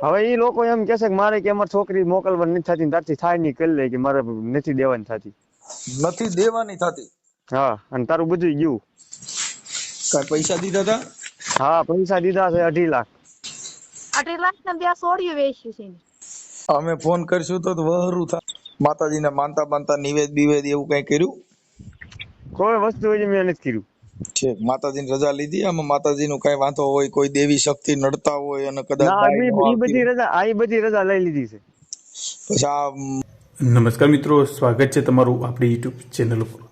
હવે એ લોકો એમ કે છે કે મારે કે અમારી છોકરી મોકલવાની નથી થતી તારથી થાય નહીં કરી લે કે મારે નથી દેવાની થતી. નથી દેવાની થતી? હા અને તારું બધું ગયું. કાંઈ પૈસા દીધા હતા હા પૈસા દીધા છે અઢી લાખ. અઢી લાખ ને બે સોડિયું વેચ્યું છે અમે ફોન કરશું તો વહરું થાય માતાજીને માનતા માનતા નિવેદ બિવેદ એવું કઈ કર્યું? કોઈ વસ્તુ હજી મેં નથી કર્યું. છે. માતાજીની રજા લીધી. આમાં માતાજીનું કઈ વાંધો હોય કોઈ દેવી શક્તિ નડતા હોય અને કદાચ આવતી બધી રજા આ બધી રજા લઈ લીધી છે. પછી આ નમસ્કાર મિત્રો સ્વાગત છે તમારું આપણી યુટ્યુબ ચેનલ ઉપર.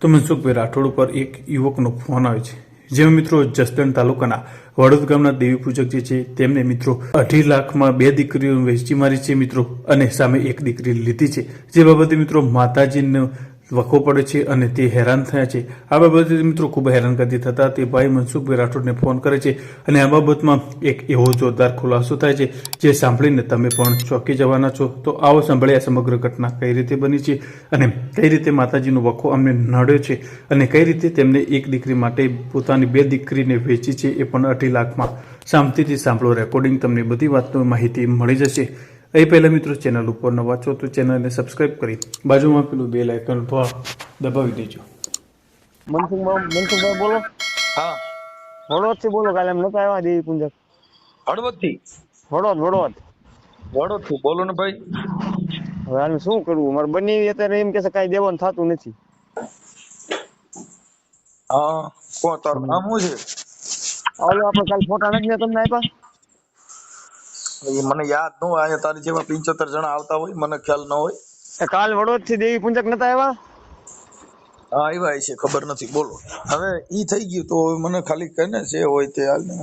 તો મનસુખભાઈ રાઠોડ ઉપર એક યુવકનો ફોન આવે છે. જેમાં મિત્રો જસદણ તાલુકાના વડોદ ગામના દેવી પૂજક જે છે તેમને મિત્રો અઢી લાખમાં બે દીકરીઓ વેચી મારી છે મિત્રો અને સામે એક દીકરી લીધી છે. જે બાબતે મિત્રો માતાજીને વખો પડે છે અને તે હેરાન થયા છે. આ બાબતે મિત્રો ખૂબ હેરાનગતિ થતા તે ભાઈ મનસુખભાઈ રાઠોડને ફોન કરે છે અને આ બાબતમાં એક એવો જોરદાર ખુલાસો થાય છે જે સાંભળીને તમે પણ ચોંકી જવાના છો. તો આવો સાંભળે આ સમગ્ર ઘટના કઈ રીતે બની છે અને કઈ રીતે માતાજીનો વખો અમને નડ્યો છે અને કઈ રીતે તેમને એક દીકરી માટે પોતાની બે દીકરીને વેચી છે એ પણ અઢી લાખમાં શાંતિથી સાંભળો. રેકોર્ડિંગ તમને બધી વાતની માહિતી મળી જશે. એ પહેલાં મિત્રો ચેનલ ઉપર નવા છો તો ચેનલને સબસ્ક્રાઇબ કરી બાજુમાં પેલું બેલ આઇકન પર દબાવી દેજો. મનસુખભાઈ મનસુખભાઈ બોલો. હા. વડોદથી બોલો કાલે એમ નતા આવ્યા દેવી પૂજક. હળવદથી વડોદ વડોદ. વડોદથી બોલો ને ભાઈ. હવે આને શું કરવું? મારે બની અત્યારે એમ કે છે કાંઈ દેવાનું થતું નથી. હા કોણ? તારું નામ શું છે? ઓલો આપણે કાલે ફોટા નથી ને તમને આપ્યા? એ મને યાદ ન હોય અહીંયા તારી જેવા પિંચોતેર જણા આવતા હોય મને ખ્યાલ ન હોય. કાલ વડોદથી દેવી પૂંજક નતા આવ્યા? હા આવ્યા છે ખબર નથી બોલો. હવે ઈ થઈ ગયું તો મને ખાલી કહે ને જે હોય તે હાલ ને.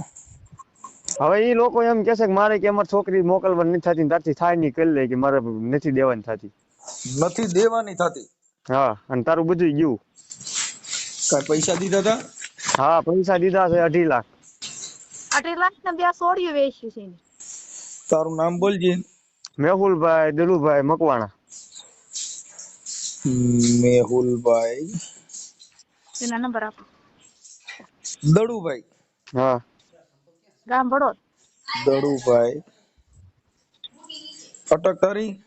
હવે એ લોકો એમ કે છે કે મારે કે અમારી છોકરી મોકલવાની નથી થતી તારથી થાય નહીં કરી લે કે મારે નથી દેવાની થતી. નથી દેવાની થતી? હા અને તારું બધું ગયું. કઈ પૈસા દીધા હતા હા પૈસા દીધા છે અઢી લાખ. અઢી લાખ ને બે સોડિયું વેચ્યું છે. તારું નામ બોલજે. મેહુલભાઈ દલુભાઈ મકવાણા. મેહુલભાઈ. એના નંબર આપો. દડુભાઈ. હા. ગામ ભડોદ દડુભાઈ. અટક તારી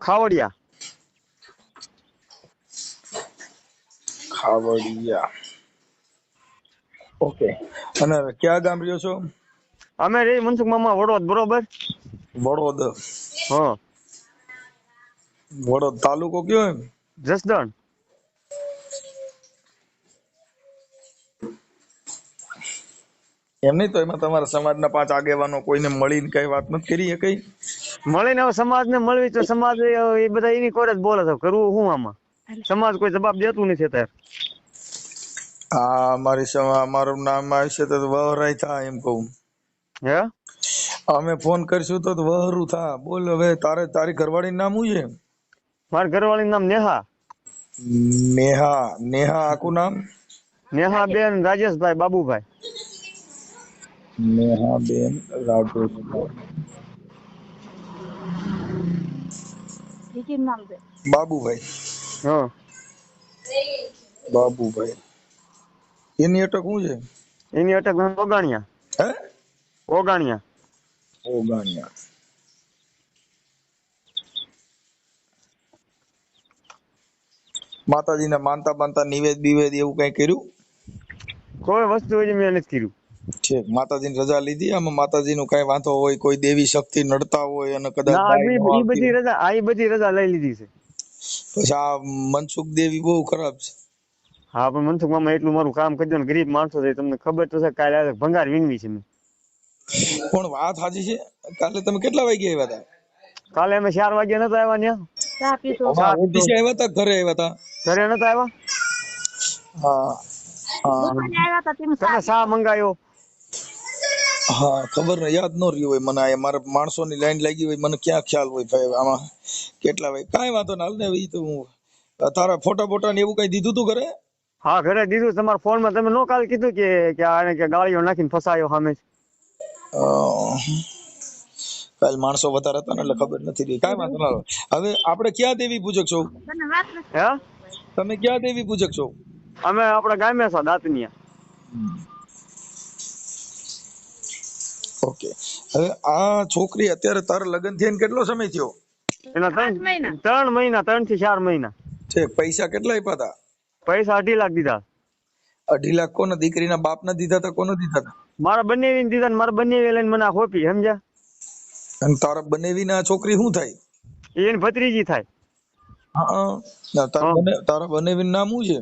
ખાવડિયા. ખાવડિયા. ઓકે. અને ક્યાં ગામ રહ્યો છો? અમે રે મનસુખ મામા વડોદ બરોબર? વડોદ. હા. વડોદ તાલુકો કયો એમ? જસદણ. એમ નહીં તો એમાં તમારા સમાજના પાંચ આગેવાનો કોઈને મળીને કઈ વાત નથી કરી એ કઈ? મળીને હવે સમાજને મળવી તો સમાજ એ બધા એની કોર જ બોલે છે. કરવું શું આમાં? સમાજ કોઈ જવાબ દેતું નથી અત્યારે. આ મારી સમા મારું નામ આવશે તો વહરાય થાય એમ કહું. હે? અમે ફોન કરશું તો વહરું થા. બોલ હવે તારે તારી ઘરવાળી નામ શું છે? મારા ઘરવાળી નામ નેહા. નેહા નેહા આખું નામ? નેહા બેન રાજેશભાઈ બાબુભાઈ. નેહા બેન રાજેશભાઈ બાબુભાઈ. હા. બાબુભાઈ. એની અટક શું છે? એની અટક નામ ઓગાણિયા. ઓગાણિયા. માતાજીને માનતા માનતા નિવેદ બિવેદ એવું કઈ કર્યું? કોઈ વસ્તુ હજી મેં નથી કર્યું. છે માતાજીની રજા લીધી? આમાં માતાજીનું કઈ વાંધો હોય કોઈ દેવી શક્તિ નડતા હોય અને કદાચ ના ન બધી રજા આ બધી રજા લઈ લીધી છે. પછી આ મનસુખ દેવી બહુ ખરાબ છે. હા પણ મનસુખ મામા એટલું મારું કામ કરજો ને ગરીબ માણસો છે તમને ખબર તો છે કાલે ભંગાર વિંગવી છે મેં. પણ વાત સાચી છે. કાલે તમે કેટલા વાગે આવ્યા હતા કાલે અમે ચાર વાગે નતા આવ્યા ને ચા પીધો આવ્યા હતા ઘરે આવ્યા હતા ઘરે નતા આવ્યા? હા તેમ શા મંગાયો? હા ખબર ને યાદ નો રહ્યું હોય મને આ મારા માણસોની લાઈન લાગી હોય મને ક્યાં ખ્યાલ હોય ભાઈ આમાં કેટલા ભાઈ કાંઈ વાંધો ના હાલ ને ઈ તો હું તારા ફોટા ફોટા ને એવું કઈ દીધું તું ઘરે? હા ઘરે દીધું તમારા ફોનમાં તમે નો કાલ કીધું કે કે આને કે ગાળીઓ નાખીને ફસાયો સામે. અ, કાલ માણસો વધારે હતા ને એટલે ખબર નથી રહી. કાંઈ વાંધો ના હવે આપણે ક્યાં દેવી પૂજક છો? હે? તમે ક્યાં દેવી પૂજક છો? અમે આપણા ગામે છો દાંતનિયા. ઓકે. હવે આ છોકરી અત્યારે તારા લગ્ન થઈને કેટલો સમય થયો? એના. ત્રણ ત્રણ મહિના ત્રણથી ચાર મહિના. છે પૈસા કેટલા આપ્યા હતા પૈસા અઢી લાખ દીધા. અઢી લાખ કોને દીકરીના બાપને દીધા હતા કોને દીધા હતા મારા બંને દીધા ને મારા બંને લઈને મને આ હોપી સમજ્યા? અને તારા બનેવીના આ છોકરી શું થાય? એની ભત્રીજી થાય. હા ના, તારા હા. બને તારા બનેવીનું નામ શું છે?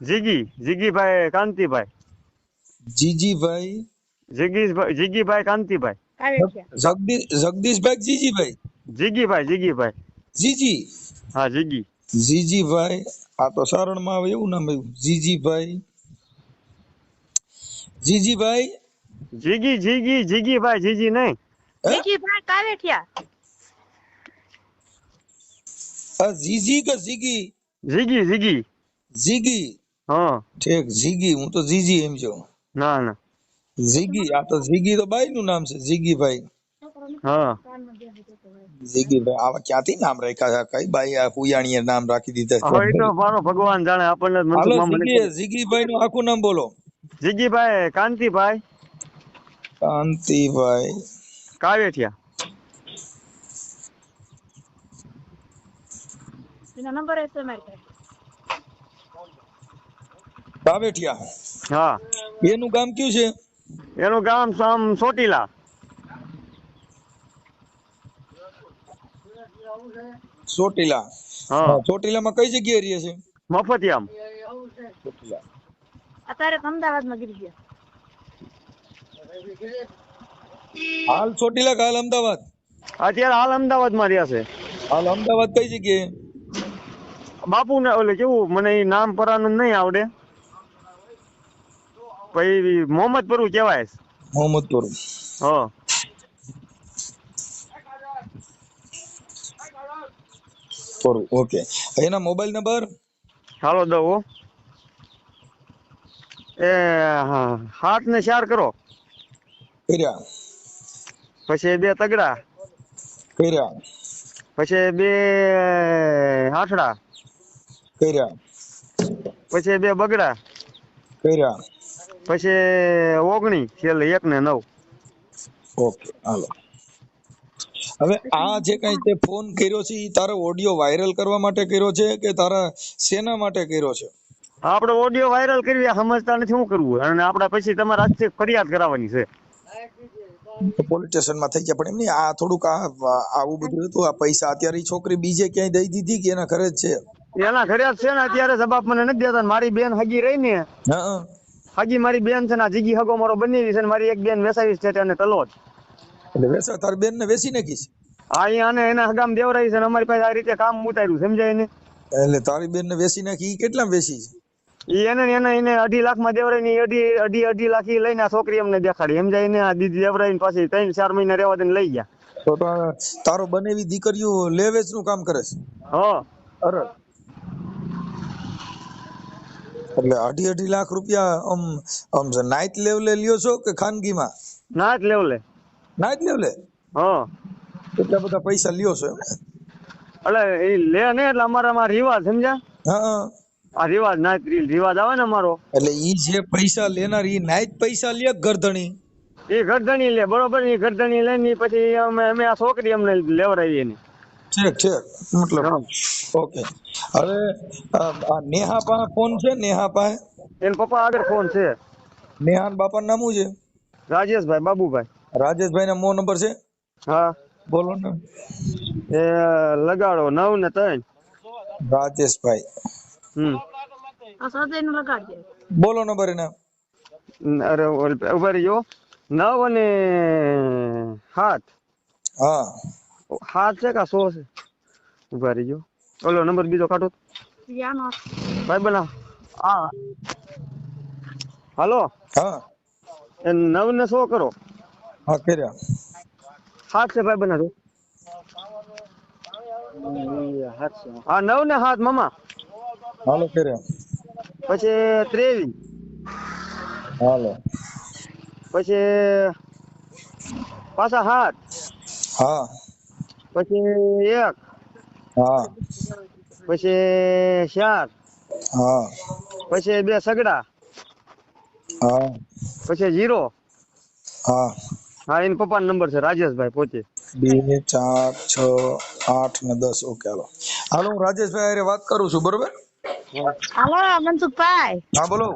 જીગી જીગીભાઈ કાંતિભાઈ. જીજીભાઈ? જીગીભાઈ જીગીભાઈ કાંતિભાઈ. જગદીશ જગદીશભાઈ જીજીભાઈ? જીગીભાઈ જીગીભાઈ. જીજી? હા જીગી. જીજીભાઈ? આ તો સારણમાં આવે એવું નામ આવ્યું. જીજીભાઈ? જીજીભાઈ? જીગી જીગી જીગીભાઈ જીજી નહીં. જીગીભાઈ કાવેઠિયા આ જીજી કે જીગી? જીગી જીગી. જીગી? હા. ઠીક જીગી. હું તો જીજી એમ છું. ના ના. જીગી આ તો જીગી તો બાઈ નું નામ છે જીગીભાઈ હા. જીગીભાઈ આવા ક્યાંથી નામ રાખ્યા છે? કઈ બાઈ આ કુયાણીએ નામ રાખી દીધા છે? તો મારો ભગવાન જાણે આપણને જીગી જીગીભાઈ નું આખું નામ બોલો. જીગીભાઈ કાંતિભાઈ. કાંતિભાઈ કાવેઠિયા એનો નંબર હશે મારી કાવેઠિયા હા. એનું ગામ કયું છે? એનું ગામ સામ સોટીલા ચોટીલા. હા. ચોટીલામાં કઈ જગ્યાએ રહે છે? મફતિયામ. અત્યારે અમદાવાદ અમદાવાદમાં ગીરી ગયા. હાલ ચોટીલા હાલ અમદાવાદ? અત્યારે હાલ અમદાવાદમાં રહ્યા છે. હાલ અમદાવાદ કઈ જગ્યાએ? બાપુ ને ઓલે કેવું મને એ નામ પરાનું નહીં આવડે. પછી મોહમ્મદપુર કેવાય મોહમ્મદ મોહમ્મદપુર. હા. પરુ ઓકે. એના મોબાઈલ નંબર? હાલો હો. એ હા હાથ ને ચાર કરો. કર્યા પછી બે તગડા કર્યા પછી બે હાથડા કર્યા પછી બે બગડા કર્યા પછી ઓગણી છેલ્લે એક ને નવ ઓકે હાલો. હવે આ જે કઈ તે ફોન કર્યો છે એ તારો ઓડિયો વાયરલ કરવા માટે કર્યો છે કે તારા શેના માટે કર્યો છે? આપણે ઓડિયો વાયરલ કરવી સમજતા નથી શું કરવું. અને આપણે પછી તમારે આજથી ફરિયાદ કરાવવાની છે. પોલીસ સ્ટેશનમાં થઈ ગયા. પણ એમ નહીં આ થોડુંક આ આવું બધું હતું. આ પૈસા અત્યારે છોકરી બીજે ક્યાંય દઈ દીધી કે એના ઘરે જ છે? એના ઘરે જ છે ને અત્યારે જવાબ મને નથી દેતા. મારી બેન હગી રહી ને. હગી મારી બેન છે ને જીગી હગો મારો બની છે મારી એક બેન વેસાવી છે અને તલોદ એટલે વેસા તારી બેન ને વેચી નાખીશ હા અહીંયા એના હગામ દેવરાઈ છે ને અમારી પાસે આ રીતે કામ ઉતાર્યું સમજાય ને એટલે તારી બેન ને વેસી નાખી કેટલા વેસી છે? એને એને એને અઢી લાખમાં દેવરાઈ ની અઢી અઢી અઢી લાખ ઈ લઈને આ છોકરી અમને દેખાડી. સમજાય ને આ દીદી દેવરાય પાછી ત્રણ ચાર મહિના રેવા દઈને લઈ ગયા. તો તો તારો બનેવી દીકરીઓ લેવેજનું કામ કરે છે? હા. અરે. એટલે અઢી અઢી લાખ રૂપિયા આમ આમ નાઇટ લેવલે લ્યો છો કે ખાનગીમાં? ના જ લેવલે. નાઇટ લેવલે? હા. એટલા બધા પૈસા લ્યો છો એમ એટલે એ લે ને એટલે અમારામાં રિવાજ સમજ્યા? હા. આ રિવાજ ના રિવાજ આવે ને અમારો. એટલે ઈ જે પૈસા લેનાર ઈ નાઈટ પૈસા લે ગરધણી. એ ગરધણી લે બરોબર? એ ગરધણી લઈને પછી અમે અમે આ છોકરી અમને લેવરાવી એની ઠીક ઠીક. મતલબ ઓકે. હવે આ આ નેહા પાસે ફોન છે? નેહા પાસે? એના પપ્પા આગળ ફોન છે. નેહા બાપાનું નામ શું છે? રાજેશભાઈ બાબુભાઈ. રાજેશભાઈ નો મો નંબર છે? હા. બોલો ને. એ લગાડો નવ ને ત્રણ. રાજેશભાઈ. હમ. આ સદયનું લગાડજે બોલો નંબર એના અરે ઊભા રહીજો નવ અને સાત હા. સાત છે કે સો છે? ઊભા રહીજો ઓલો નંબર બીજો કાઢો. ભાઈ બના હા હાલો. હા. એ નવ ને સો કરો. હા કર્યા. સાત છે ભાઈ બના હા નવ ને સાત મામા. હાલો કર્યા પછી ત્રેવીસ હાલો પછી પાછા સાત હા પછી એક હા પછી ચાર હા પછી બે સગડા હા પછી જીરો હા હા એના પપ્પાનો નંબર છે રાજેશભાઈ પોતે બે ચાર છ આઠ ને દસ ઓકે હાલો હાલો હું રાજેશભાઈ હારે વાત કરું છું બરોબર હાલો મનસુખભાઈ. હા બોલો.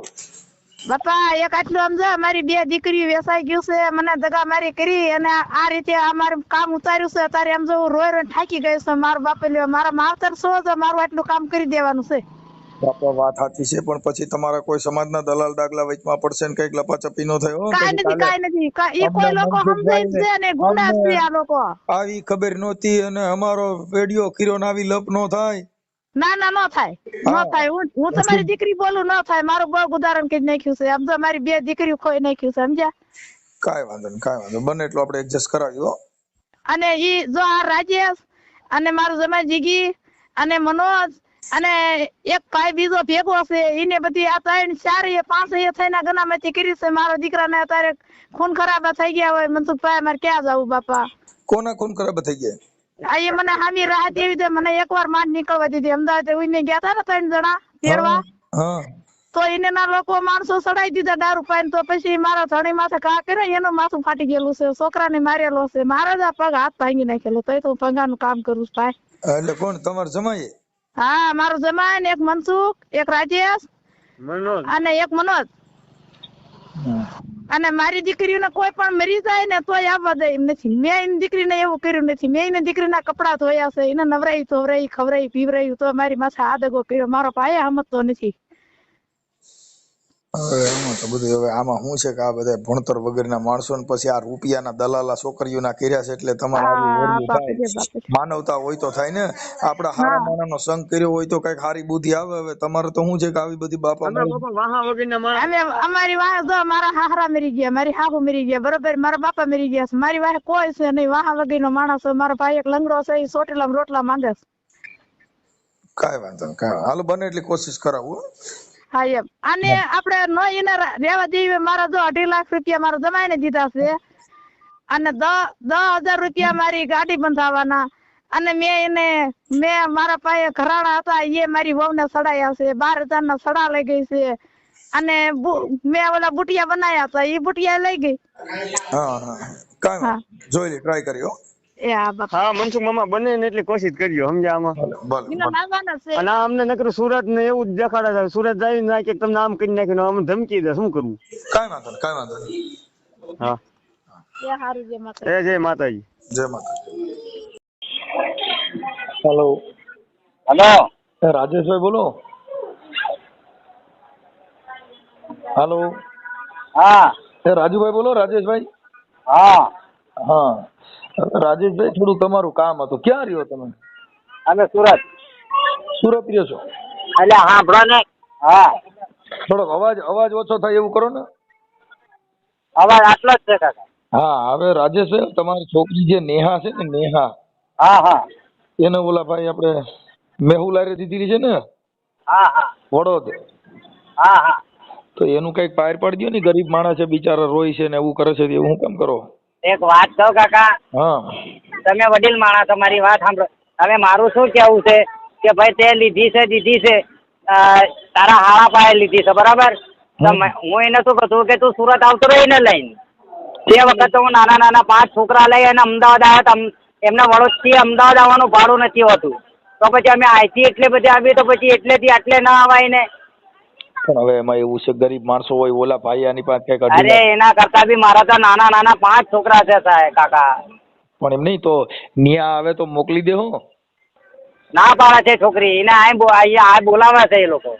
બાપા એક આટલું આમ જો મારી બે દીકરી વેસાઈ ગયું છે મને દગા મારી કરી અને આ રીતે અમારું કામ ઉતાર્યું છે. તારે આમ જો રોય રોઈ થાકી ગઈ છે મારા બાપે લ્યો મારા માવતર છો તો મારું આટલું કામ કરી દેવાનું છે. બાપા વાત સાચી છે પણ પછી તમારા કોઈ સમાજના દલાલ દાગલા વચમાં પડશે ને કંઈક લપાચપી નો થયો કઈ નથી કાલે? નથી. એ કોઈ લોકો સમજાય છે ને ગુંડા છે આ લોકો. આવી ખબર નહોતી અને અમારો વેડિયો કિરણ આવી લપ નો થાય. ના ના ન થાય. ન થાય. હું હું તમારી દીકરી બોલું ન થાય. મારું બહુ ઉદાહરણ કઈ નાખ્યું છે. આમ તો મારી બે દીકરીઓ ખોઈ નાખ્યું છે સમજ્યા? કાઈ વાંધો નહીં કાઈ વાંધો બને એટલું આપણે એડજસ્ટ કરાવી હો. અને ઈ જો આ રાજેશ અને મારું જમાઈ જીગી અને મનોજ અને એક ભાઈ બીજો ભેગો છે એને બધી આ ત્રણ ચાર એ પાંચ એ થઈને ગનામાંથી કરી છે. મારા દીકરાને અત્યારે ખૂન ખરાબ થઈ ગયા હોય. મનસુખભાઈ મારે ક્યાં જવું બાપા? કોના ખૂન ખરાબ થઈ ગયા? એ મને હામી રાહત દેવી દે મને એકવાર માંડ નીકળવા દીધી. અમદાવાદ ઉઈને ગયા હતા ને ત્રણ જણા ફેરવા. તો એને ના લોકો માણસો સડાઈ દીધા દારૂ પાઈને. તો પછી મારા ધણી માથે કા કર્યો એનું માથું ફાટી ગયેલું છે. છોકરાને મારેલો છે. મારા જ પગ હાથ ભાંગી નાખેલો. તોય તો હું ભંગાનું કામ કરું છું ભાઈ. એટલે કોણ? તમારું જમાઈએ? હા મારું જમાઈ ને એક મનસુખ એક રાજેશ અને એક મનોજ. અને મારી દીકરીઓને કોઈ પણ મરી જાય ને તોય આવવા દે એમ નથી. મેં એની દીકરીને એવું કર્યું નથી. મેં એની દીકરીના કપડા ધોયા છે, એને નવરાઈ ધોવરાઈ, ખવરાઈ પીવરાઈ તો મારી માથે આ દગો કર્યો. મારો પાયા સમજતો નથી. હવે આમાં તો બધું હવે આમાં શું છે કે આ બધા ભણતર વગરના માણસો ને પછી આ રૂપિયાના દલાલા છોકરીઓના કર્યા છે એટલે તમારે માનવતા હોય તો થાય ને. આપડા હારા માણસનો સંગ કર્યો હોય તો કંઈક સારી બુદ્ધિ આવે. હવે તમારે તો શું છે કે આવી બધી બાપા અમારી વાહ જો મારા હાહરા મરી ગયા મારી હાહુ મરી ગયા બરોબર? મારા બાપા મરી ગયા છે. મારી વાહ કોઈ છે નહીં. વાહા વગરનો માણસ છે. મારો ભાઈ એક લંગડો છે એ સોટેલા રોટલા માંગે છે. કાંઈ વાંધો નહીં કાંઈ હાલો બને એટલી કોશિશ કરાવું હો. એમ. અને આપણે નો એને રેવા દેવી મારા જો અઢી લાખ રૂપિયા મારા જમાઈને દીધા છે. અને દસ હજાર રૂપિયા મારી ગાડી બંધાવવાના અને મેં એને મેં મારા પાસે ઘરાણા હતા એ મારી વહુને સડાયા છે. બાર હજાર ના સડા લઈ ગઈ છે. અને મેં ઓલા બુટિયા બનાયા હતા એ બુટિયા લઈ ગઈ. હા જોઈ લે ટ્રાય કરી હો એ હા મનસુખ મામા બને ને એટલી કોશિશ કર્યો સમજ્યા આમાં? ભલે ભલે એના લાવવાના છે. અને અમને નકરું સુરત ને એવું જ દેખાડે છે. સુરત જાય ને કે તમને આમ કરી નાખ્યું ને ધમકી દે શું કરવું કાંઈ વાંધો નહીં વાંધો હા. એ હારું જે માતા એ જય માતાજી. જય માતા હેલો હલો રાજેશભાઈ બોલો. હેલો હા. રાજુભાઈ બોલો રાજેશભાઈ હા. હા. રાજેશભાઈ થોડું તમારું કામ હતું. ક્યાં રહ્યો તમે? અમે સુરત. સુરત રહ્યો છો? એટલે સાંભળો ને. હા. થોડોક અવાજ અવાજ ઓછો થાય એવું કરો ને. અવાજ આટલો જ છે કાકા. હા હવે રાજેશભાઈ તમારી છોકરી જે નેહા છે ને નેહા. હા હા. એને ઓલા ભાઈ આપણે મેહુલારે દીધી છે ને? હા હા. વડોદ. હા હા. તો એનું કંઈક પાર પાડી દો ને ગરીબ માણસ છે બિચારા રોય છે ને એવું કરે છે એવું હું કેમ કરો? એક વાત કહો કાકા તમે વડીલ માણસ તમારી વાત સાંભળો. હવે મારું શું કેવું છે કે ભાઈ તે લીધી છે દીધી છે તારા હાળા પાયે લીધી છે બરાબર? હું એને શું કહું કે તું સુરત આવતો રહી ને લઈને. તે વખત હું નાના નાના પાંચ છોકરા લઈ અને અમદાવાદ આવ્યા એમને વડોદથી અમદાવાદ આવવાનું ભાડું નથી હોતું. તો પછી અમે અહીંથી એટલે બધી આવીએ તો પછી એટલેથી આટલે ના અવાય ને પણ હવે એમાં એવું છે ગરીબ માણસો હોય ઓલા ભાઈ આની પાસે કંઈક અરે એના કરતા બી મારા તો નાના નાના પાંચ છોકરા છે સાહેબ કાકા. પણ એમ નહીં તો નિયા આવે તો મોકલી દે હો. ના પાડે છે છોકરી એને આ આ બોલાવે છે એ લોકો.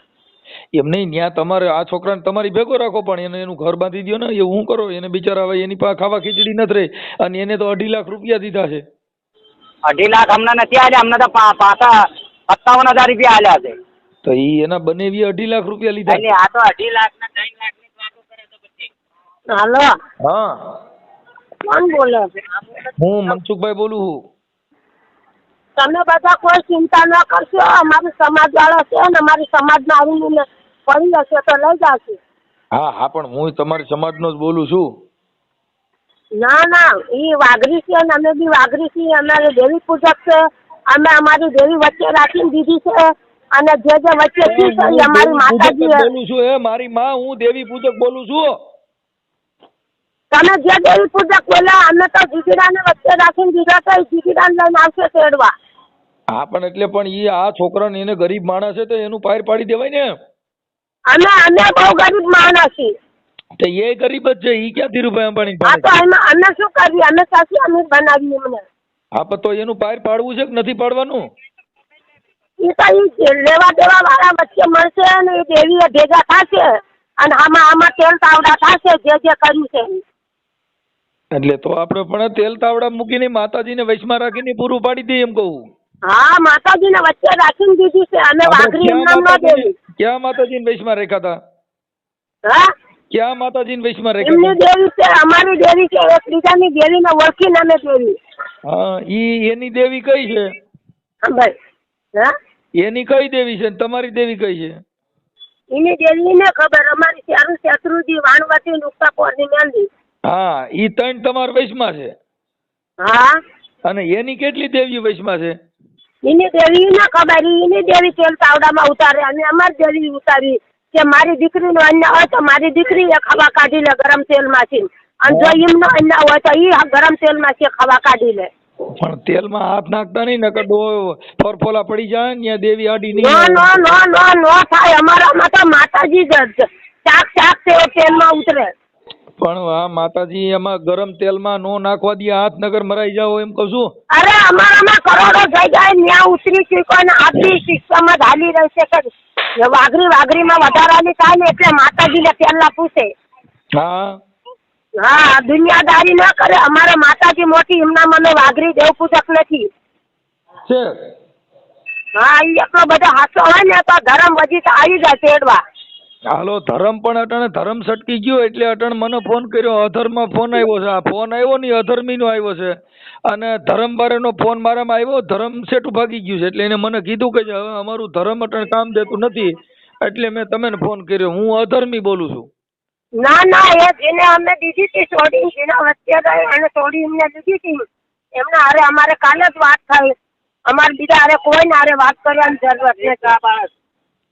એમ નહીં ન્યા તમારે આ છોકરાને તમારી ભેગો રાખો પણ એને એનું ઘર બાંધી દો ને એવું હું કરો એને બિચારા હવે એની પાસે ખાવા ખીચડી નથી રહી અને એને તો અઢી લાખ રૂપિયા દીધા છે. અઢી લાખ અમને નથી આલ્યા અમને તો પાછા સત્તાવન હજાર રૂપિયા આલ્યા છે. તો ઈ એના બનેવી અઢી લાખ રૂપિયા લીધા. એટલે આ તો અઢી લાખ ના ત્રણ લાખની વાતો કરે તો પછી. હાલો? હા. કોણ બોલે? હું મનસુખભાઈ બોલું છું. તમે બધા કોઈ ચિંતા ન કરશો. અમારી સમાજ વાળા છે ને અમારી સમાજના આવીને પડી જશે તો લઈ જશે. હા હા પણ હું તમારી સમાજ નો જ બોલું છું. ના ના ઈ વાઘરી છે ને અમે બી વાઘરી છીએ. અમારે દેવી પૂજક છે. અમે અમારી દેવી વચ્ચે રાખીને દીધી છે. અને જે જે વચ્ચે છે અમારી માતાજી બોલું છું એ મારી માં હું દેવી પૂજક બોલું છું. તમે જે દેવી પૂજક બોલ્યા અમે તો જીગીડાને વચ્ચે રાખીને દીધા તો જીગીડાને લઈને આવશે તેડવા. હા પણ એટલે પણ ઈ આ છોકરાને એને ગરીબ માણસ છે તો એનું પાર પાડી દેવાય ને. અમે અમે બહુ ગરીબ માણસ છીએ. તો એ ગરીબ જ છે ઈ ક્યાં ધીરુભાઈ પાણી હા તો અમે અમે શું કરીએ? અમે સાસી અમે બનાવીએ એમને. હા પણ તો એનું પાર પાડવું છે કે નથી પાડવાનું? એ તો લેવા દેવા વાળા વચ્ચે મળશે અને એ દેવીએ ભેગા થશે અને આમાં આમાં તેલ તાવડા થશે જે જે કર્યું છે. એટલે તો આપણે પણ તેલ તાવડા મૂકીને માતાજીને વૈશમાં રાખીને પૂરું પાડી દઈએ એમ કહું. હા માતાજીને વચ્ચે રાખીને દીધી છે. અમે વાઘરી ઇનામ ન દેવી. ક્યાં માતાજીને વૈશમાં રેખા હતા? હા? ક્યાં માતાજીને વૈશમાં એમની દેવી છે અમારી દેવી છે એકબીજાની દેવીને ઓળખીને અમે દેવી. હા ઈ એની દેવી કઈ છે? ભાઈ. હા? એની કઈ દેવી છે તમારી દેવી કઈ છે? એની દેવીને ખબર અમારી ચારું શત્રુજી વાણવાથી નુકતા પોરની મેંદી. હા ઈ ત્રણ તમાર વૈશમાં છે. હા. અને એની કેટલી દેવી વૈશમાં છે? એની દેવી ને ખબર એની દેવી તેલ તાવડામાં ઉતારે અને અમારી દેવી ઉતારી કે મારી દીકરીનું અન્ન હોય તો મારી દીકરી એ ખાવા કાઢી લે ગરમ તેલમાંથી. અને જો એમનો અન્ન હોય તો ઈ ગરમ તેલમાંથી ખાવા કાઢી લે. પણ તેલમાં હાથ નાખતા નહીં નકર ડો ફરફોલા પડી જાય ને દેવી આડી નહીં નો નો નો નો થાય અમારામાં તો માતાજી ચાક ચાક તેઓ તેલમાં ઉતરે. પણ આ માતાજી એમાં ગરમ તેલમાં નો નાખવા દે હાથ નગર મરાઈ જાવ એમ કહું છું. અરે અમારામાં કરોડો થઈ જાય ત્યાં ઉતરી ચૂક્યો ને આપી શિક્ષામાં ઢાલી રહેશે કે વાઘરી વાઘરીમાં વધારાની થાય ને એટલે માતાજીને ના પૂછે. હા. હા દુનિયાદારી ન કરે. અમારે માતાજી મોટી એમના મને વાઘરી દેવ પૂજક નથી. છે. હા એ એટલો બધો હાસો હોય ને તો ધર્મ વજી આવી જાય તેડવા. હાલો ધરમ પણ અટણે ધરમ સટકી ગયો એટલે અટણ મને ફોન કર્યો. અધર્મમાં ફોન આવ્યો છે. આ ફોન આવ્યો નહીં અધર્મીનો આવ્યો છે. અને ધરમ બારેનો ફોન મારામાં આવ્યો ધરમ સેટું ભાગી ગયું છે. એટલે એને મને કીધું કે હવે અમારું ધરમ અટણ કામ દેતું નથી એટલે મેં તમને ફોન કર્યો. હું અધર્મી બોલું છું. ના ના એ જેને અમે દીધી હતી સોડી જેના વચ્ચે ગઈ અને સોડી એમને દીધી હતી. એમને અરે અમારે કાલે જ વાત થઈ. અમારે બીજા અરે કોઈને અરે વાત કરવાની જરૂરત નથી.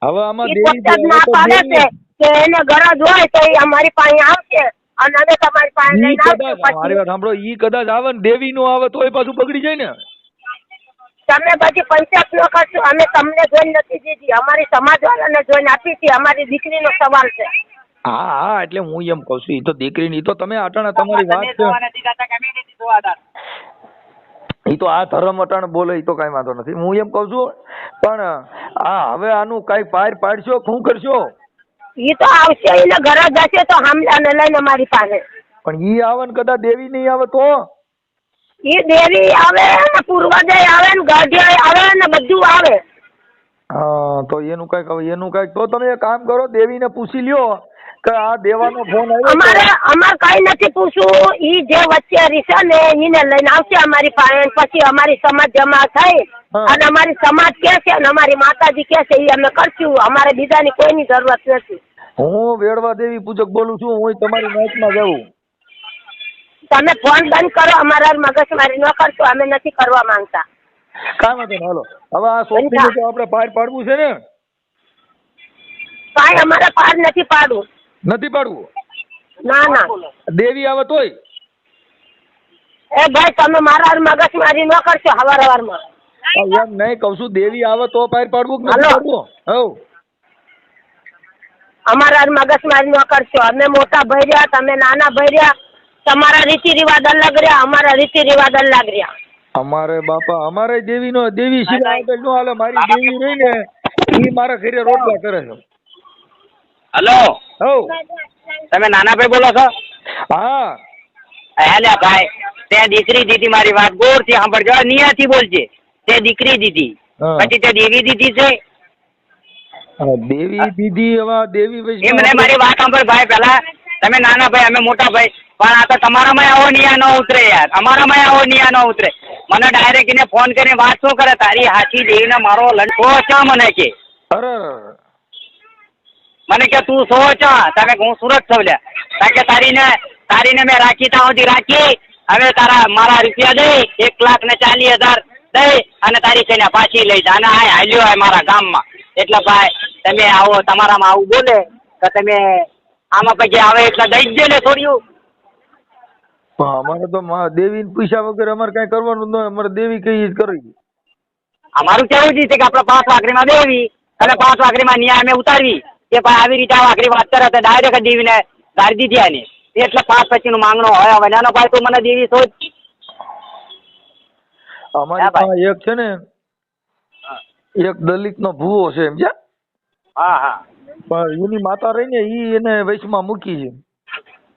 હવે આમાં દેવી ના તો પાડે છે કે એને ગરજ હોય તો એ અમારી પાસે આવશે અને અમે તમારી પાસે લઈને આવશું મારી વાત સાંભળો ઈ કદાચ આવે ને દેવી નો આવે તોય પાછું બગડી જાય ને. તમે બધી પંચાયત નો કરશો અમે તમને જોઈને નથી દીધી. અમારી સમાજ વાળાને જોઈને આપી હતી અમારી દીકરીનો સવાલ છે. હા હા એટલે હું એમ કહું છું એ તો દીકરીની તો તમે અટાણે તમારી વાત છે. ઈ તો આ ધર્મ અટણ બોલે એ તો કઈ વાંધો નથી. હું એમ કહું છું પણ આ હવે આનું કઈ પાર પાડશો શું કરશો? એ તો આવશે એને ઘરે જશે તો હામલાને લઈને મારી પાસે. પણ ઈ આવે ને કદાચ દેવી નહીં આવે તો? એ દેવી આવે ને પૂર્વજય આવે ને ગઢ આવે ને બધું આવે. હા તો એનું કંઈક એનું કંઈક તો તમે એક કામ કરો દેવીને પૂછી લ્યો. કે આ દેવાનો ફોન આવ્યો અમારે અમારે કઈ નથી પૂછવું. ઈ જે વચ્ચે રીસે ને એને લઈને આવશે અમારી પાસે પછી અમારી સમાજ જમા થઈ અને અમારી સમાજ કે છે અને અમારી માતાજી કે છે એ અમે કરશું. અમારે બીજાની કોઈની જરૂરત નથી. હું વેડવા દેવી પૂજક બોલું છું હું તમારી મેચમાં જાઉં. તમે ફોન બંધ કરો અમારા મગજમારી ન કરશો અમે નથી કરવા માંગતા. કાંઈ વાંધો હાલો. હવે આ તો આપણે પાર પાડવું છે ને? કાંઈ અમારે પાર નથી પાડવું. નથી પાડવું? ના ના. દેવી આવે તોય એ ભાઈ તમે મારા મગજમારી ન કરશો હવાર હવારમાં એમ નહીં કઉ છું દેવી આવે તો પાર પાડવું કે નથી પાડવું? હવ અમારા મગજમારી ન કરશો. અમે મોટા ભર્યા તમે નાના ભર્યા તમારા રીતિ રિવાજ અલગ રહ્યા અમારા રીતિ રિવાજ અલગ રહ્યા. અમારે બાપા અમારે દેવી નો દેવી સિવાય આગળ નો હાલે. મારી દેવી રહી ને એ મારા ઘરે રોટલા કરે છે. હલો. તમે નાનાભાઈ બોલો છો? હા. હેલે ભાઈ તે દીકરી દીધી મારી વાત ગોરથી સાંભળજો નિયાથી બોલજે. તે દીકરી દીધી. પછી તે દેવી દીધી છે? દેવી દીધી હવે દેવી એમને મારી વાત સાંભળ ભાઈ પેલા તમે નાના ભાઈ અમે મોટા ભાઈ. પણ આ તો તમારામાં આવો નિયા ન ઉતરે યાર અમારામાં આવો નિયા ન ઉતરે. મને ડાયરેક્ટ એને ફોન કરીને વાત શું કરે? તારી હાથી દેવીને મારો લંકો ચા મને કે? અરે મને કે તું સો છો. તમે હું સુરત છો લે. કે તારીને તારીને મેં રાખી તા સુધી રાખી. હવે તારા મારા રૂપિયા દઈ એક લાખ ને ચાલીસ હજાર દઈ અને તારી છે પાછી લઈ જા. અને આ હાલ્યો હોય મારા ગામમાં. એટલે ભાઈ તમે આવો તમારામાં આવું બોલે તો તમે આમાં પછી આવે એટલે દઈ જ ને છોડ્યું. અમારે તો દેવી પૈસા વગર અમારે કઈ કરવાનું ન અમારે દેવી કઈ જ કરી અમારું કેવું છે કે આપડે પાંચ વાકરીમાં દેવી અને પાંચ વાકરીમાં ન્યાય અમે ઉતારવી. કે ભાઈ આવી રીતે આ વાત કરે તો ડાયરેક્ટ દેવીને ગાડી દીધી આની. એટલે પાંચ પછીનું માંગણો હોય. હવે નાનો ભાઈ તું મને દેવી શોધ. અમારી પાસે એક છે ને એક દલિત નો ભૂવો છે એમ હા હા. પણ એની માતા રહી ને ઈ એને વૈશમાં મૂકી છે.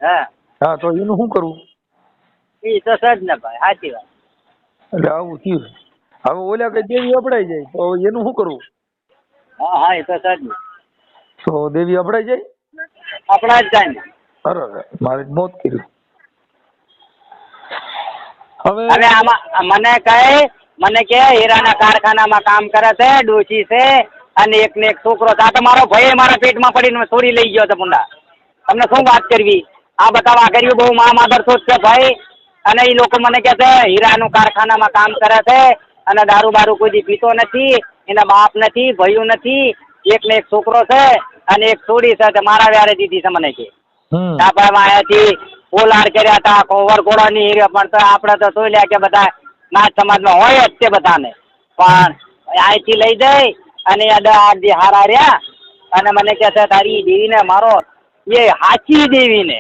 હા. હા તો એનું શું કરવું? એ તો સજ ને ભાઈ. સાચી વાત. એટલે આવું થયું. હવે ઓલા કઈ દેવી અપડાઈ જાય તો એનું શું કરવું? હા હા એ તો સજ તો દેવી અભડાઈ જાય? અભડાઈ જાય અરે મારે મોત કર્યું. હવે હવે આમાં મને કહે મને કે હીરાના કારખાનામાં કામ કરે છે ડોશી છે અને એક ને એક છોકરો છે. આ તો મારો ભાઈ મારા પેટમાં પડીને છોડી લઈ ગયો હતો મુંડા. તમને શું વાત કરવી? આ બતાવવા કર્યું બહુ મા માદર છે ભાઈ? અને એ લોકો મને કહે છે હીરાનું કારખાનામાં કામ કરે છે અને દારૂ બારૂ કોઈ પીતો નથી એના બાપ નથી ભયું નથી એક ને એક છોકરો છે અને એક છોડી છે મારા વ્યારે દીધી છે મને કે. ટાપામાં અહીંયાથી પોલાર કર્યા હતા વરઘોડો ની હીરો પણ તો આપણે તો જોઈ લ્યા કે બધા નાચ સમાજમાં હોય જ તે બધાને. પણ અહીંથી લઈ જઈ અને આ દ- આ જે હારા રહ્યા અને મને કહે છે તારી દેવીને મારો એ હાચી દેવીને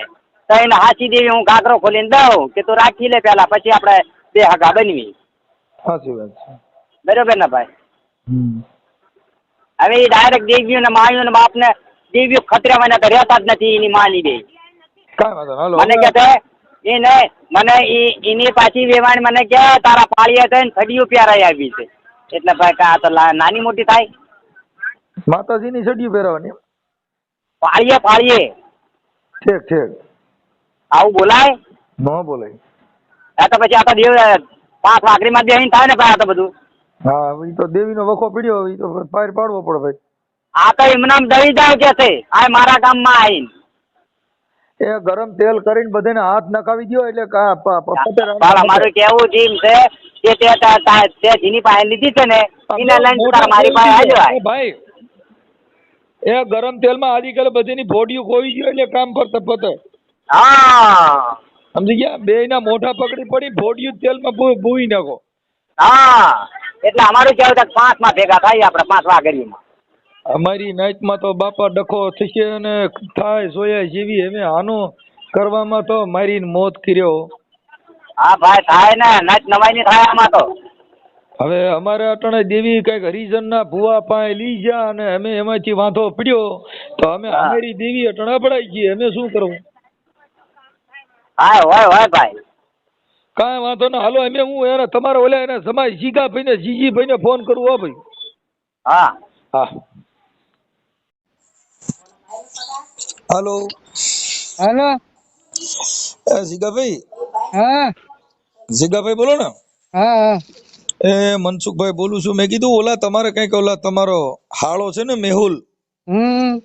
તો એને હાચી દેવી હું ઘાઘરો ખોલીને દઉં કે તું રાખી લે પેલા પછી આપણે બે હગા બનવી. સાચી વાત છે. બરોબર ને ભાઈ? હમ. હવે એ ડાયરેક્ટ દેવીઓ ને માયો ને બાપ ને દેવીઓ ખતરે મને તો રહેતા જ નથી એની માની દે કાંઈ વાંધો નહીં. હાલો મને કે છે એ ને મને એ એની પાછી વેવાણ મને કે તારા પાળીએ થઈને થડીઓ પ્યારાઈ આવી છે. એટલે ભાઈ કા આ તો નાની મોટી થાય. માતાજીની સડિયું પહેરવાની પાળીએ પાળીએ. ઠીક ઠીક. આવું બોલાય? ન બોલાય. આ તો પછી આ તો દેવ પાંચ વાકરીમાં દેહીન થાય ને ભાઈ આ તો બધું. હા એ તો દેવીનો વખો પીડ્યો ઈ તો પાર પાડવો પડે ભાઈ. આ તો એમનામ દઈ જાવ કે છે? આ મારા ગામમાં આવીને. એ ગરમ તેલ કરીને બધાને હાથ નખાવી દ્યો એટલે અમારું કેવું જીમ છે કે તે તા- જીની પાસે લીધી છે ને એને લઈને તારા મારી પાસે એ ભાઈ. એ ગરમ તેલમાં આજકાલ બધીની બોડીઓ ખોઈ ગયો એટલે કામ પર પતે. હા. સમજી ગયા? બે ના મોઢા પકડી પડી બોડીયું તેલમાં ભૂઈ નાખો. હા. એટલે અમારું કેવું છે પાંચમાં ભેગા થાય આપણે પાંચ વાઘરીમાં અમારી નાઈટમાં તો બાપા ડખો થશે અને થાય સોયા જેવી. હવે આનો કરવામાં તો મારી મોત કર્યો. હા ભાઈ થાય ને. નાઈટ નવાઈ ની થાય આમાં તો. હવે અમારે અટણે દેવી કંઈક હરિજનના ભુવા પાસે લઈ ગયા અને અમે એમાંથી વાંધો પડ્યો. તો અમે અમારી દેવી અટણા પડાઈ ગઈ અમે શું કરવું? હા હોય હોય ભાઈ. કાંઈ વાંધો ના. હાલો એમ હું એને તમારા ઓલા એને સમાજ જીગા ભાઈને જીજી ભાઈને ફોન કરું હો ભાઈ. હા. હા. હાલો. હાલો. એ જીગાભાઈ. હા. જીગાભાઈ બોલો ને. હા હા. એ મનસુખભાઈ બોલું છું. મેં કીધું ઓલા તમારે કંઈક ઓલા તમારો હાળો છે ને મેહુલ. હમ.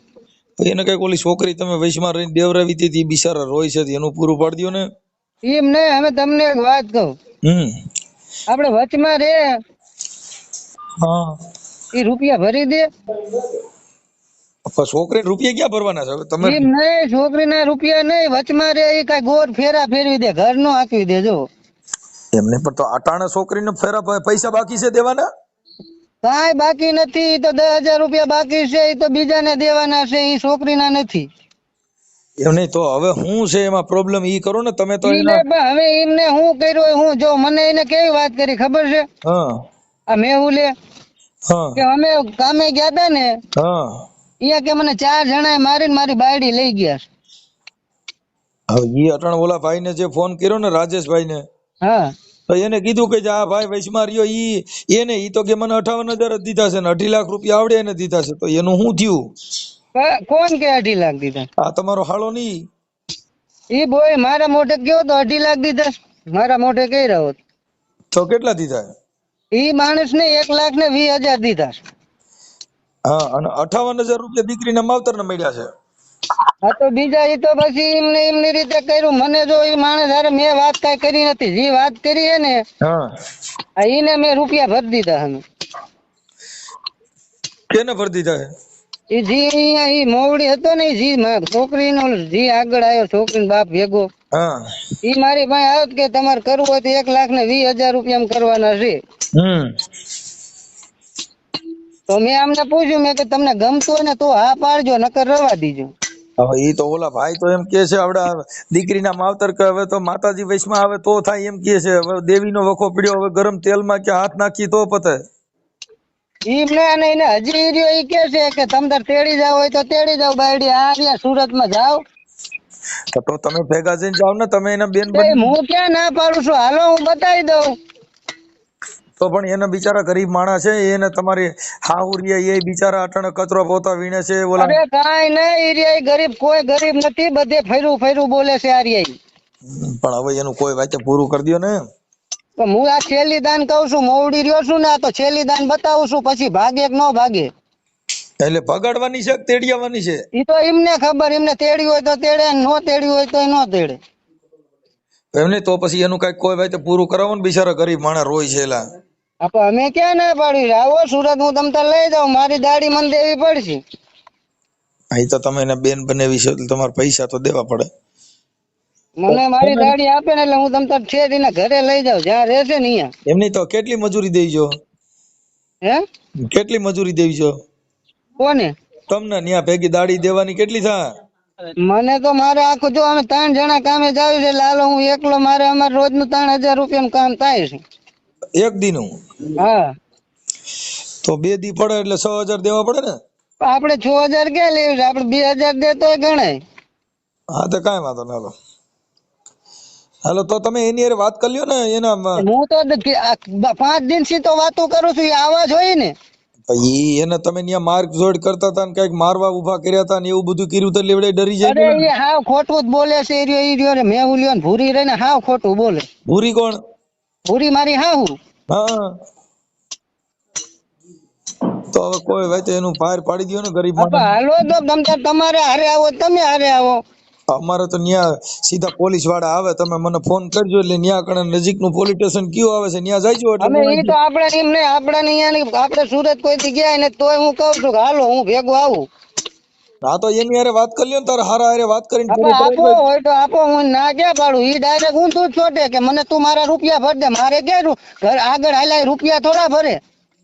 એને કંઈક ઓલી છોકરી તમે વૈશમાં રહીને દેવરાવી હતી બિચારા રોય છે એનું પૂરું પાડી દો ને. એમ નહીં અમે તમને એક વાત કહું. હમ. આપણે વચમાં રે હા. એ રૂપિયા ભરી દે. છોકરી રૂપિયા ક્યાં ભરવાના છે? તમે એમ નહીં છોકરીના રૂપિયા નહીં વચમાં રે એ કઈ ગોર ફેરા ફેરવી દે ઘર નો હાંકવી દે જો. એમને પણ તો અટાણે છોકરીને ફેરા પૈસા બાકી છે દેવાના? કાઈ બાકી નથી તો દસ હજાર રૂપિયા બાકી છે એ તો બીજાને દેવાના છે એ છોકરીના નથી. એમ નહીં તો હવે હું છે એમાં પ્રોબ્લેમ ઈ કરો ને તમે તો હવે એમને હું કર્યું હું જો મને એને કેવી વાત કરી ખબર છે? હા. આ મેહુલે હા કે અમે કામે ગયા તા ને હા. અહીંયા કે મને ચાર જણાએ મારીને મારી બાયડી લઈ ગયા. હવે ઈ બોલા ઓલા ભાઈને જે ફોન કર્યો ને રાજેશભાઈને હા. તો એને કીધું કે જે આ ભાઈ વૈશમાં રહ્યો ઈ એને ઈ તો કે મને અઠાવન હજાર જ દીધા છે ને અઢી લાખ રૂપિયા આવડે એને દીધા છે. તો એનું શું થયું? કોણ કે અઢી લાખ દીધા? આ તમારો હાળો નહીં. એ બોય મારા મોઢે ગયો તો અઢી લાખ દીધા. મારા મોઢે કઈ રહ્યો તો કેટલા દીધા? એ માણસ ને એક લાખ ને વીસ હજાર દીધા. હા અને અઠાવન હજાર રૂપિયા દીકરીને માવતર ને મળ્યા છે. હા તો બીજા એ તો પછી એમને એમની રીતે કર્યું. મને જો એ માણસ હારે મેં વાત કઈ કરી નથી. જે વાત કરી હે ને હા. એને મેં રૂપિયા ભરી દીધા અમે કેને ભરી દીધા છે ઈ જી અહીંયા ઈ મોવડી હતો ને જી છોકરીનો જી આગળ આવ્યો છોકરીનો બાપ ભેગો. હા. મારી પાસે આવ્યો કે તમારે કરવું હોય તો એક લાખ ને વીસ હજાર રૂપિયા કરવાના છે. તો મેં અમને પૂછ્યું મેં કે તમને ગમતું ને તો હા પાડજો નકર રવા દીજો. હવે ઈ તો ઓલા ભાઈ તો એમ કે છે આવડા દીકરીના માવતર કે હવે તો માતાજી વૈશમાં આવે તો થાય એમ કે છે. હવે દેવીનો વખો પડ્યો હવે ગરમ તેલમાં કે હાથ નાખી તો પતે. ઈ ને એને હજી રહ્યો એ કે છે કે તમ તેડી જાવ હોય તો તેડી જાવ બાયડી આ રહ્યા સુરતમાં જાવ તો તમે ભેગા જઈને જાવ ને તમે એના બેન હું ક્યાં ના પાડું છું? હાલો હું બતાવી દઉં. તો પણ એના બિચારા ગરીબ માણસ છે એને તમારી હાહુરિયા એ બિચારા અટણ કચરો પોતા વીણે છે ઓલા અરે કાઈ નહીં એરિયા ગરીબ કોઈ ગરીબ નથી બધે ફેરું ફેરું બોલે છે આ રહ્યા. પણ હવે એનું કોઈ વાતે પૂરું કરી દો ને. હું આ છેલ્લી દાન કહું છું મોવડી રહ્યો છું ને આ તો છેલ્લી દાન બતાવું છું પછી ભાગે કે ન ભાગે? એટલે ભગાડવાની છે તેડિયાવાની છે? એ તો એમને ખબર એમને તેડી હોય તો તેડે ન તેડ્યું હોય તો ન તેડે. એમને તો પછી એનું કઈ કોઈ ભાઈ તો પૂરું કરાવો ને બિચારા ગરીબ માણસ રોય છે એલા આપો અમે ક્યાં ના પાડ્યું આવો સુરત હું તમ તાર લઈ જાઉં મારી દાડી મને દેવી પડશે. અહીં તો તમે એના બેન બનેવી છે એટલે તમારે પૈસા તો દેવા પડે. મને મારી દાડી આપે ને એટલે હું તમ તાર ઠેર એના ઘરે લઈ જાઉં. જ્યાં રહેશે ને અહીંયા. એમની તો કેટલી મજૂરી દેજો? હે? કેટલી મજૂરી દેજો? કોને? તમને ન્યા ભેગી દાડી દેવાની કેટલી થાય? મને તો મારે આખું જો અમે ત્રણ જણા કામે જાવ છે લાલો હું એકલો મારે અમારે રોજનું ત્રણ હજાર રૂપિયા કામ થાય છે. એક દીનું? હા. તો બે દી પડે એટલે છ હજાર દેવા પડે ને? આપણે છ હજાર ક્યાં લેવું છે? આપણે બે હજાર દેતો ગણાય. હા તો કાંઈ વાંધો ના હાલો તો તમે એની અરે વાત કરી લ્યો ને એના હું તો પાંચ દિનથી તો વાતો કરું છું આવા જોઈએ ને. ઈ એને તમે ન્યા માર્ક જોડ કરતા હતા ને કંઈક મારવા ઊભા કર્યા હતા ને એવું બધું કર્યું તો લેવડે ડરી જાય અરે એ હાવ ખોટું જ બોલે છે એ રહ્યો એ રહ્યો ને મેં લ્યો ને ભૂરી રહીને હાવ ખોટું બોલે. ભૂરી કોણ? ભૂરી મારી હાહુ. હા. તો હવે કોઈ વાત એનું પાર પાડી દો ને ગરીબ હાલો તો તમારે હારે આવો તમે હારે આવો. અમારે તો ન્યા સીધા પોલીસવાળા આવે તમે મને ફોન કરજો એટલે ન્યા કણે નજીકનું પોલીસ સ્ટેશન કયું આવે છે ન્યા જાયજો એટલે અમે ઈ તો આપણે એમ આપણે અહીંયા આપણે સુરત કોઈ થી ગયા ને તોય હું કહું છું કે હાલો હું ભેગો આવું. હા તો એની હારે વાત કરી લ્યો ને તારે હારા હારે વાત કરીને પૂરું આપો હોય તો આપો હું ના ક્યાં પાડું? ઈ ડાયરેક્ટ હું તું છોટે કે મને તું મારા રૂપિયા ભર દે મારે રૂ- ઘર આગળ હાલાય રૂપિયા થોડા ભરે.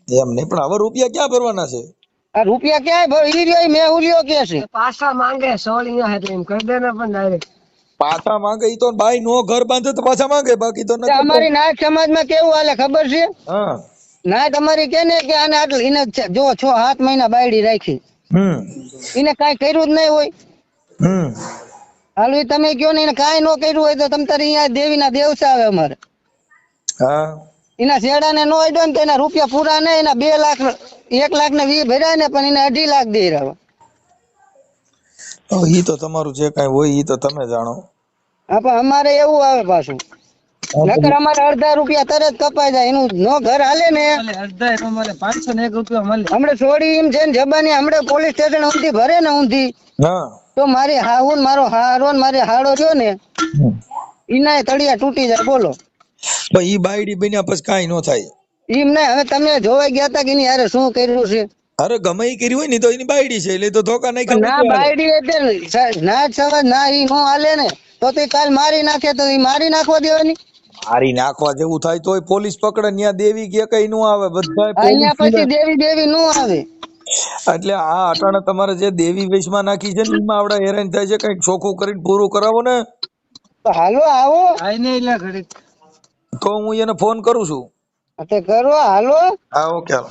એમ નહીં પણ હવે રૂપિયા ક્યાં ભરવાના છે? આ રૂપિયા ક્યાંય ભર રહ્યો મેં ઉલ્યો કે છે? પાછા માંગે સોળિયા એટલે એમ કહી દે ને પણ ડાયરેક્ટ પાછા માંગે ઈ તો ભાઈ નો ઘર બાંધે તો પાછા માંગે બાકી તો નથી અમારી નાથ સમાજમાં કેવું હાલે ખબર છે? હા. નાથ અમારી કે ને કે આને આટલી ઇને જો છ સાત મહિના બાયડી રાખી. હમ. એને કાઈ કર્યું જ નહીં હોય. હમ. હાલ તમે કયો ને એને કાઈ નો કર્યું હોય તો તમ તારે અહીંયા દેવીના દેવસા આવે અમારે. હા. એના શેડાને નો અડ્યો ને તો એના રૂપિયા પૂરા નહીં એના બે લાખ એક લાખ ને વી ભર્યા ને પણ એને અઢી લાખ દઈ રહ્યા ઈ તો તમારું જે કઈ હોય ઈ તો તમે જાણો. હા પણ અમારે એવું આવે પાછું. નકર અમારે અડધા રૂપિયા તરત કપાઈ જાય. એનું નો ઘર હાલે ને. અડધા અમારે પાંચસો ને એક રૂપિયા મળે હમણે છોડી એમ છે ને જબાની હમણે પોલીસ સ્ટેશન ઊંધી ભરે ને ઊંધી. તો મારી હાહુ મારો હારો ને મારી હાડો રહ્યો ને એના તળિયા તૂટી જાય બોલો. પણ ઈ બાયડી બન્યા પછી કાઈ ન થાય. એમ નહીં હવે તમે જોવા ગયા તા કે એની અરે શું કર્યું છે? અરે ગમે ઈ કર્યું હોય ને તો એની બાયડી છે એટલે તો ધોકા નહીં ના બાયડી એટલે ના જ ના ઈ નો હાલે ને તો તે કાલ મારી નાખે તો ઈ મારી નાખવા દેવાની. મારી નાખવા જેવું થાય તોય પોલીસ પકડે ન્યા દેવી કે કઈ નું આવે બધા અહીંયા પછી દેવી દેવી નો આવે. એટલે આ અટાણે તમારે જે દેવી વેશમાં નાખી છે ને એમાં આવડા હેરાન થાય છે કંઈક ચોખ્ખું કરીને પૂરું કરાવો ને. હાલો આવો. આઈને એટલે ઘડીક. તો હું એને ફોન કરું છું. તો કરો હાલો. હા ઓકે હાલો.